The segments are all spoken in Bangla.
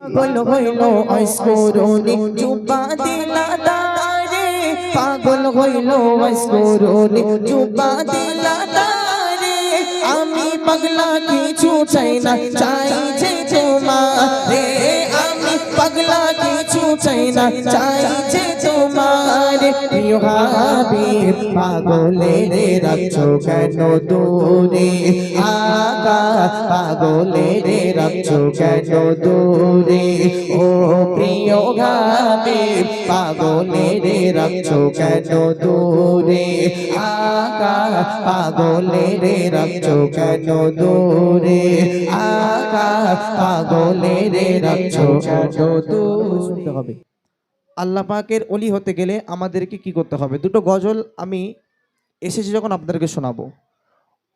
পাগল হইল অস্করণি চুপা দিলা তারে। পাগল হইল অস্করণি চুপা দিলা তারে। আমি পাগলা কিছু চাই না চাই যে তোমারে। আমি পাগলা কিছু চাই না চাই যে তোমার প্রিয় হাবিব পাগলে রে রাখছো কেন দূরে? আগা পাগলে রে রাখছো কেন দূরে? ও প্রিয় হাবিব পাগলে রে রাখছো কেন দূরে? আগা পাগলে রে রাখছো কেন দূরে? আগা পাগলে রে রাখছো কেন দূরে? হবে। আল্লাহ পাকের অলি হতে গেলে আমাদেরকে কি করতে হবে? দুটো গজল আমি এসেছি যখন আপনাদেরকে শোনাবো।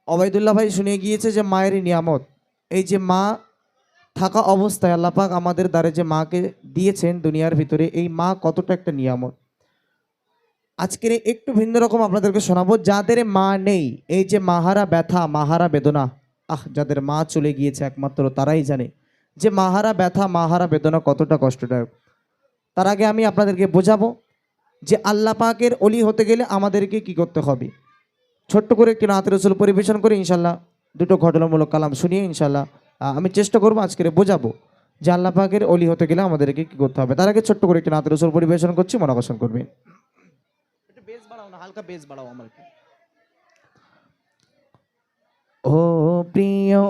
অবায়দুল্লাহ ভাই শুনিয়ে গিয়েছে যে, মায়ের নিয়ামত। এই যে মা থাকা অবস্থায় আল্লাহ পাক আমাদের দ্বারে যে মাকে দিয়েছেন দুনিয়ার ভিতরে, এই মা কতটা একটা নিয়ামত। আজকের একটু ভিন্ন রকম আপনাদেরকে শোনাবো। যাদের মা নেই, এই যে মাহারা ব্যথা, মাহারা বেদনা, আহ, যাদের মা চলে গিয়েছে একমাত্র, তারাই জানে যে মাহারা ব্যথা, মাহারা বেদনা কতটা কষ্টদায়ক। তার আগে আমি আপনাদেরকে বোঝাবো যে আল্লাহ পাকের অলি হতে গেলে আমাদেরকে কি করতে হবে। ছোট্ট করে একটি নাতের রসুল পরিবেশন করে ইনশাল্লাহ দুটো ঘটনামূলক কালাম শুনিয়ে ইনশাল্লাহ আমি চেষ্টা করব আজকের বোঝাবো যে আল্লাহ পাকের অলি হতে গেলে আমাদেরকে কি করতে হবে। তার আগে ছোট্ট করে একটি নাতের রসুল পরিবেশন করছি মনাকর্ষণ করবেন। একটু বেস বাড়াও না হালকা বেস বাড়াও আমার ও প্রিয়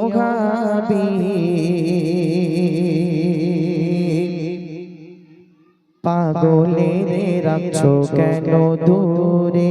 রাখছো কেন দূরে?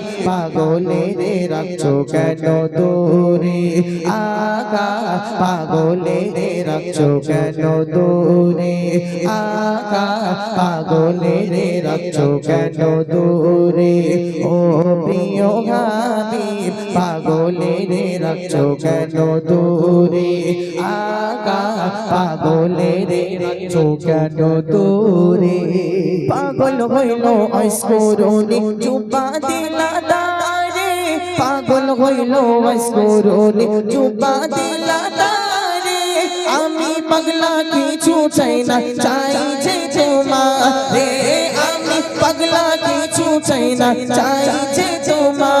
পাগলে রাখছো কেন দূরে? আগা, পাগলে রাখছো কেন দূরে? আগা, পাগলে রাখছো কেন দূরে? ও প্রিয় গাবি পাগলে রাখছো কেন দূরে? আগা, পাগলে রাখছো কেন দূরে? পাগল হইল ঐশ্বরণি, চুপা তারে পাগল হইল ঐশ্বরণি চুপা দিলা তারে, আমি পাগলা কিছু চাই না চাই যে তোমারে। আমি পাগলা কিছু চাই না চাই যে তোমার।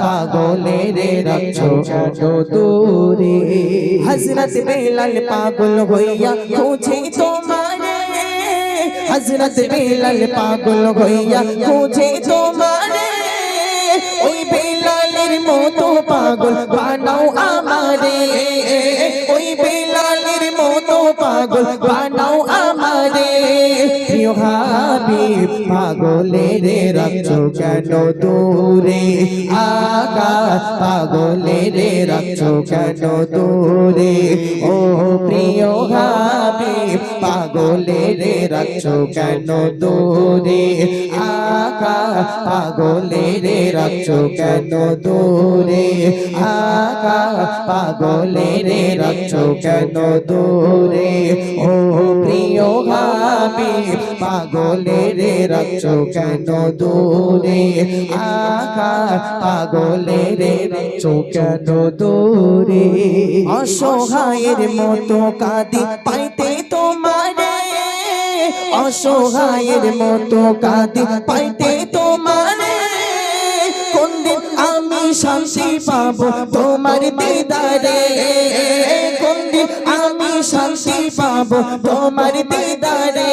পাগলে রে রাখছো কেন দূরে হজরত বেলাল পাগল হইয়া খুঁজে তোমারে। হজরত বেলাল পাগল হইয়া খুঁজে তোমারে। ওই বেলালের মতো পাগল পাগলে রে রাখছো কেন দূরে? আকাশ পাগলে রে রাখছো কেন দূরে? ও প্রিয় হাবিব পাগলে রে রাখছো কেন দূরে? আগা পাগলে রে রাখছো কেন দূরে? আগা পাগলে রে রাখছো কেন দূরে? ও প্রিয় হাবিব পাগলে রে রাখছো কেন দূরে? আগা পাগলে রে রাখছো কেন দূরে? অসহায়ের মতো কাঁদি তোমারে অসহায়ের মতো কাঁদি। পাইতে তোমারে কোন দিন আমি শান্তি পাবো? তোমার দিদারে কোন দিন আমি শান্তি পাবো? তোমার দিদারে